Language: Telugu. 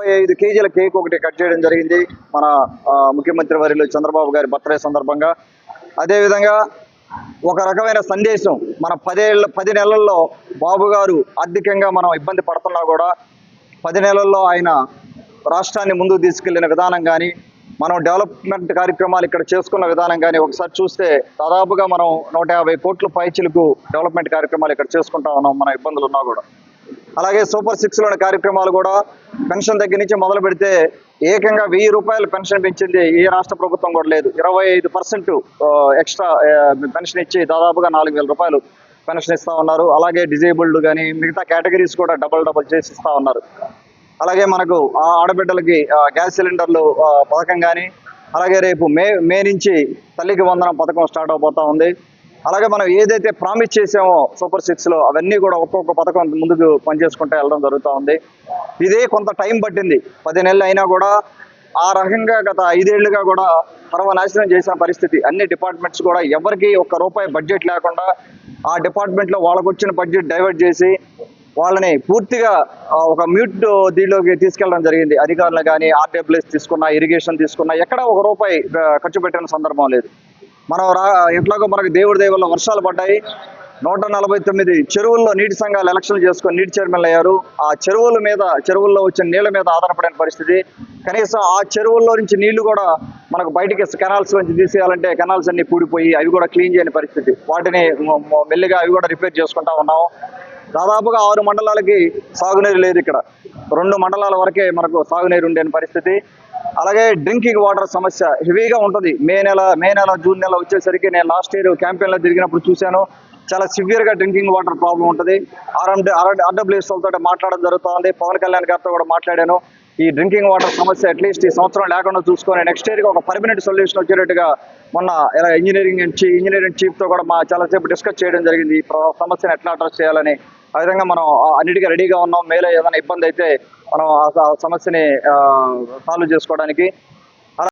ముప్పై ఐదు కేజీల కేక్ ఒకటి కట్ చేయడం జరిగింది. మన ముఖ్యమంత్రి వర్యులు చంద్రబాబు గారి బర్త్డే సందర్భంగా. అదేవిధంగా ఒక రకమైన సందేశం మన పదేళ్ళ పది నెలల్లో బాబు గారు ఆర్థికంగా మనం ఇబ్బంది పడుతున్నా కూడా పది నెలల్లో ఆయన రాష్ట్రాన్ని ముందుకు తీసుకెళ్ళిన విధానం కానీ మనం డెవలప్మెంట్ కార్యక్రమాలు ఇక్కడ చేసుకున్న విధానం కానీ ఒకసారి చూస్తే దాదాపుగా మనం నూట యాభై కోట్ల పైచిలకు డెవలప్మెంట్ కార్యక్రమాలు ఇక్కడ చేసుకుంటా ఉన్నాం మన ఇబ్బందులు ఉన్నా కూడా. అలాగే సూపర్ సిక్స్లోని కార్యక్రమాలు కూడా పెన్షన్ దగ్గర నుంచి మొదలు పెడితే ఏకంగా వెయ్యి రూపాయలు పెన్షన్ పెంచింది ఏ రాష్ట్ర ప్రభుత్వం కూడా లేదు. ఇరవై ఐదు పర్సెంట్ ఎక్స్ట్రా పెన్షన్ ఇచ్చి దాదాపుగా నాలుగు వేల రూపాయలు పెన్షన్ ఇస్తా ఉన్నారు. అలాగే డిజేబుల్డ్ కానీ మిగతా కేటగిరీస్ కూడా డబల్ డబల్ చేసి ఇస్తా ఉన్నారు. అలాగే మనకు ఆ ఆడబిడ్డలకి గ్యాస్ సిలిండర్లు పథకం కానీ అలాగే రేపు మే మే నుంచి తల్లికి వందనం పథకం స్టార్ట్ అవబోతా ఉంది. అలాగే మనం ఏదైతే ప్రామిస్ చేసామో సూపర్ సిక్స్లో అవన్నీ కూడా ఒక్కొక్క పథకం ముందుకు పనిచేసుకుంటే వెళ్ళడం జరుగుతూ ఉంది. ఇదే కొంత టైం పట్టింది. పది నెలలు అయినా కూడా ఆ రకంగా గత ఐదేళ్ళుగా కూడా సర్వనాశనం చేసిన పరిస్థితి. అన్ని డిపార్ట్మెంట్స్ కూడా ఎవరికి ఒక్క రూపాయి బడ్జెట్ లేకుండా ఆ డిపార్ట్మెంట్లో వాళ్ళకు వచ్చిన బడ్జెట్ డైవర్ట్ చేసి వాళ్ళని పూర్తిగా ఒక మ్యూట్ దీనిలోకి తీసుకెళ్ళడం జరిగింది. అధికారులు కానీ ఆర్డబ్ల్యూఎస్ తీసుకున్నా ఇరిగేషన్ తీసుకున్నా ఎక్కడ ఒక రూపాయి ఖర్చు పెట్టిన సందర్భం లేదు. మనం రా ఎట్లాగో మనకు దేవుడి దేవుళ్ళ వర్షాలు పడ్డాయి. నూట నలభై తొమ్మిది చెరువుల్లో నీటి సంఘాలు ఎలక్షన్లు చేసుకొని నీటి చైర్మన్లు అయ్యారు. ఆ చెరువుల మీద చెరువుల్లో వచ్చిన నీళ్ళ మీద ఆధారపడిన పరిస్థితి. కనీసం ఆ చెరువుల్లో నుంచి నీళ్ళు కూడా మనకు బయటికి కెనాల్స్ నుంచి తీసేయాలంటే కెనాల్స్ అన్ని పూడిపోయి అవి కూడా క్లీన్ చేయని పరిస్థితి. వాటిని మెల్లిగా అవి కూడా రిపేర్ చేసుకుంటా ఉన్నాము. దాదాపుగా ఆరు మండలాలకి సాగునీరు లేదు ఇక్కడ. రెండు మండలాల వరకే మనకు సాగునీరు ఉండే పరిస్థితి. అలాగే డ్రింకింగ్ వాటర్ సమస్య హెవీగా ఉంటుంది. మే నెల మే నెల జూన్ నెల వచ్చేసరికి నేను లాస్ట్ ఇయర్ క్యాంపెయిన్లో తిరిగినప్పుడు చూశాను. చాలా సివియర్గా డ్రింకింగ్ వాటర్ ప్రాబ్లం ఉంటుంది. ఆర్ఎండి ఆర్డబ్ల్యూఎస్ మాట్లాడడం జరుగుతుంది. పవన్ కళ్యాణ్ గారితో కూడా మాట్లాడాను. ఈ డ్రింకింగ్ వాటర్ సమస్య అట్లీస్ట్ ఈ సంవత్సరం లేకుండా చూసుకొని నెక్స్ట్ ఇయర్కి ఒక పర్మనెంట్ సొల్యూషన్ వచ్చేటట్టుగా మొన్న ఇలా ఇంజనీరింగ్ నుంచి ఇంజనీరింగ్ చీఫ్తో కూడా మా చాలాసేపు డిస్కస్ చేయడం జరిగింది. ఈ సమస్యను ఎట్లా అడ్రస్ చేయాలని. ఆ విధంగా మనం అన్నిటికీ రెడీగా ఉన్నాం. మేలో ఏదైనా ఇబ్బంది అయితే మనం ఆ స- సమస్యని సాల్వ్ చేసుకోవడానికి